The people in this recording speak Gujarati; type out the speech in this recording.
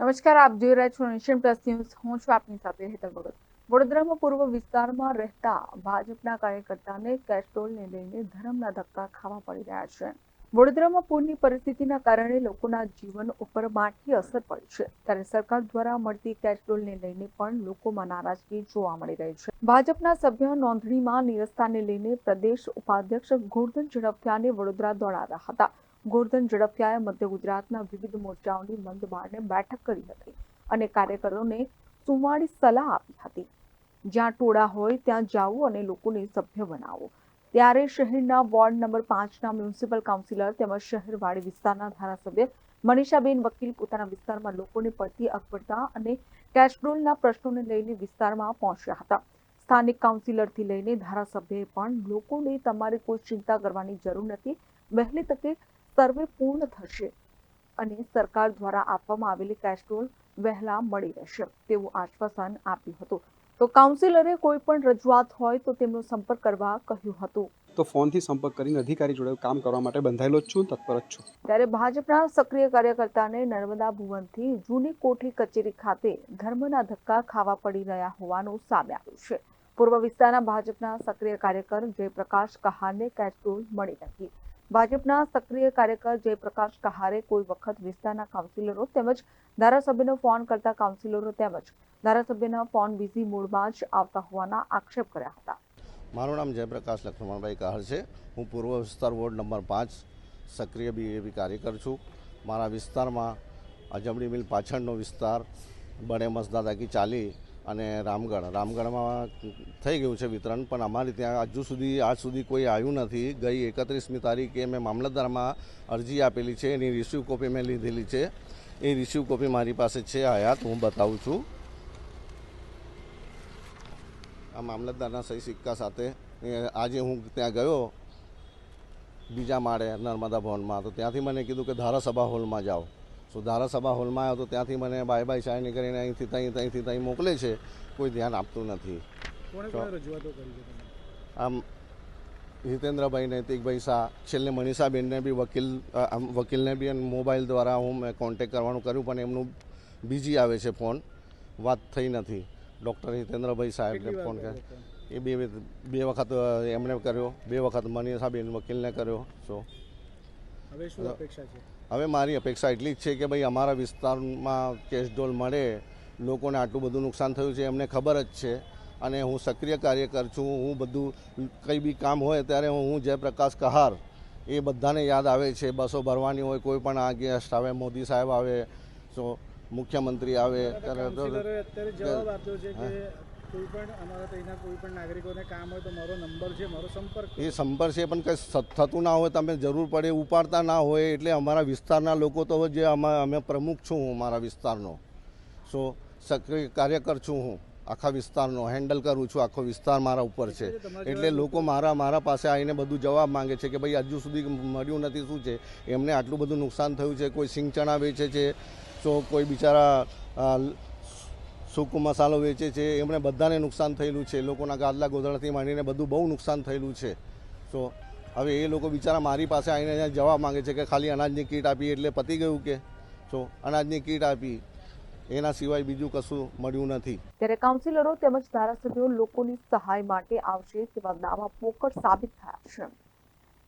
નમસ્કાર, આપ જોઈ રહ્યા છો નેશન પ્લસ ન્યૂઝ. હું છું આપની સાથે હેતલ ભગત. વડોદરામાં પૂર્વ વિસ્તારમાં રહેતા ભાજપના કાર્યકર્તાને કેસ્ટ્રોલને લઈને ધર્મના ધક્કા ખાવા પડી રહ્યા છે. વડોદરામાં પૂરની પરિસ્થિતિના કારણે લોકોના જીવન ઉપર માઠી અસર પડી છે. ત્યારે સરકાર દ્વારા મળતી કેસ્ટ્રોલને લઈને પણ લોકોમાં નારાજગી જોવા મળી રહી છે. ભાજપના સભ્ય નોંધણીમાં નિરસ્તાને લઈને પ્રદેશ ઉપાધ્યક્ષ ગોરધન ઝડફિયાને વડોદરા દોડાવ્યા હતા. ગોરધન ઝડફિયાએ મધ્ય ગુજરાતના વિવિધ મોરચાઓની મંદ બારણે બેઠક કરી હતી અને કાર્યકરોને સુંવાળી સલાહ આપી હતી. જ્યાં ટોળા હોય ત્યાં જાઓ અને લોકોને સભ્ય બનાવો. ત્યારે શહેરના વોર્ડ નંબર પાંચના મ્યુનિસિપલ કાઉન્સિલર તેમજ શહેરવાડી વિસ્તારના ધારાસભ્ય મનીષાબેન વકીલ પોતાના વિસ્તારમાં લોકોને પડતી અગવડતા અને કેશરોલના પ્રશ્નોને લઈને વિસ્તારમાં પહોંચ્યા હતા. સ્થાનિક કાઉન્સિલરથી લઈને ધારાસભ્યએ પણ લોકોને તમારે કોઈ ચિંતા કરવાની જરૂર નથી. વહેલી તકે સર્વે પૂર્ણ થશે અને સરકાર દ્વારા આપવામાં આવેલી કેસ્ટ્રોલ વહેલા મળી રહેશે તેવું આશ્વાસન આપ્યું હતું. તો કાઉન્સિલરે કોઈ પણ રજૂઆત હોય તો તેમનો સંપર્ક કરવા કહ્યું હતું. તો ફોનથી સંપર્ક કરીને અધિકારી જોડે કામ કરવા માટે બંધાયેલો જ છું તત્પર જ છું. ત્યારે ભાજપના સક્રિય કાર્યકર્તાને નર્મદા ભુવનથી જૂની કોઠી કચેરી ખાતે ધર્મના ધક્કા ખાવા પડી રહ્યા હોવાનું સામે આવ્યું છે. પૂર્વ વિસ્તારના ભાજપના સક્રિય કાર્યકર જયપ્રકાશ કહારને કેસ્ટ્રોલ મળી નથી. ભાજપના સક્રિય કાર્યકર જયપ્રકાશ કહારે કોઈ વખત વિસ્તારના કાઉન્સિલરો તેમજ ધારાસભ્યનો ફોન કરતા કાઉન્સિલરો તેમજ ધારાસભ્યના ફોન બીઝી મોડમાં જ આવતા હોવાના આક્ષેપ કર્યા હતા. મારું નામ જયપ્રકાશ લક્ષ્મણભાઈ કહાર છે. હું પૂર્વ વિસ્તાર વોર્ડ નંબર પાંચ સક્રિય બીએપી કાર્યકર છું. મારા વિસ્તારમાં અજમડી મિલ પાછળનો વિસ્તાર બને મસદાદાકી ચાલી અને રામગઢ. રામગઢમાં થઈ ગયું છે વિતરણ, પણ અમારે ત્યાં હજુ સુધી, આજ સુધી કોઈ આવ્યું નથી. ગઈ એકત્રીસમી તારીખે મેં મામલતદારમાં અરજી આપેલી છે. એની રિસીવ કોપી મેં લીધેલી છે. એ રિસીવ કોપી મારી પાસે છે આયાત. હું બતાવું છું. આ મામલતદારના સહી સિક્કા સાથે આજે હું ત્યાં ગયો બીજા માળે નર્મદા ભવનમાં. તો ત્યાંથી મને કીધું કે ધારાસભા હોલમાં જાઓ. તો ધારાસભા હોલમાં આવ્યો તો ત્યાંથી મને બાય બાય સાહેબ કરીને અહીંથી ત્યાં ત્યાંથી ત્યાં મોકલે છે. કોઈ ધ્યાન આપતું નથી. આમ હિતેન્દ્રભાઈ નૈતિકભાઈ શાહ છેલ્લે મનીષાબેનને બી વકીલ આમ વકીલને બી મોબાઈલ દ્વારા હું મેં કોન્ટેક કરવાનું કર્યું પણ એમનું બીજી આવે છે ફોન. વાત થઈ નથી. ડૉક્ટર હિતેન્દ્રભાઈ સાહેબને ફોન કર્યો કર્યો. એ બે બે વખત એમણે કર્યો. બે વખત મનીષાબેન વકીલને કર્યો. સો હવે શું અપેક્ષા છે? હવે મારી અપેક્ષા એટલી જ છે કે ભાઈ અમારા વિસ્તારમાં કેશડોલ મળે લોકોને આટલું બધું નુકસાન થયું છે એમને ખબર જ છે. અને હું સક્રિય કાર્યકર છું હું બધું કંઈ બી કામ હોય ત્યારે હું જયપ્રકાશ કહાર એ બધાને યાદ આવે છે. બસો ભરવાની હોય કોઈ પણ આ ગેસ્ટ આવે મોદી સાહેબ આવે તો મુખ્યમંત્રી આવે ત્યારે કોઈ પણ અમારા ત્યાંના કોઈ પણ નાગરિકોને કામ હોય તો મારો નંબર છે મારો સંપર્ક. એ સંપર્ક છે પણ કંઈ થતું ના હોય તમે જરૂર પડે ઉપાડતા ના હોય એટલે અમારા વિસ્તારના લોકો તો જે અમે અમે પ્રમુખ છું હું મારા વિસ્તારનો. સો સક્રિય કાર્યકર છું હું આખા વિસ્તારનો હેન્ડલ કરું છું આખો વિસ્તાર મારા ઉપર છે. એટલે લોકો મારા મારા પાસે આવીને બધું જવાબ માંગે છે કે ભાઈ હજુ સુધી મળ્યું નથી શું છે? એમને આટલું બધું નુકસાન થયું છે કોઈ સિંગ ચણા વેચે છે તો કોઈ બિચારા સૂકો મસાલો વેચે છે, એમણે બધાને નુકસાન થયેલું છે, લોકોના ગાદલા ગોદડાથી માંડીને બધું બહુ નુકસાન થયેલું છે. સો હવે એ લોકો બિચારા મારી પાસે આવીને અહીંયા જવાબ માગે છે કે ખાલી અનાજની કીટ આપી, એટલે પતી ગયું કે? સો અનાજની કીટ આપી, એના સિવાય બીજું કશું મળ્યું નથી. ત્યારે કાઉન્સિલરો તેમજ ધારાસભ્યો લોકોની સહાય માટે આવશે તેવા દાવા પોકળ સાબિત થયા છે.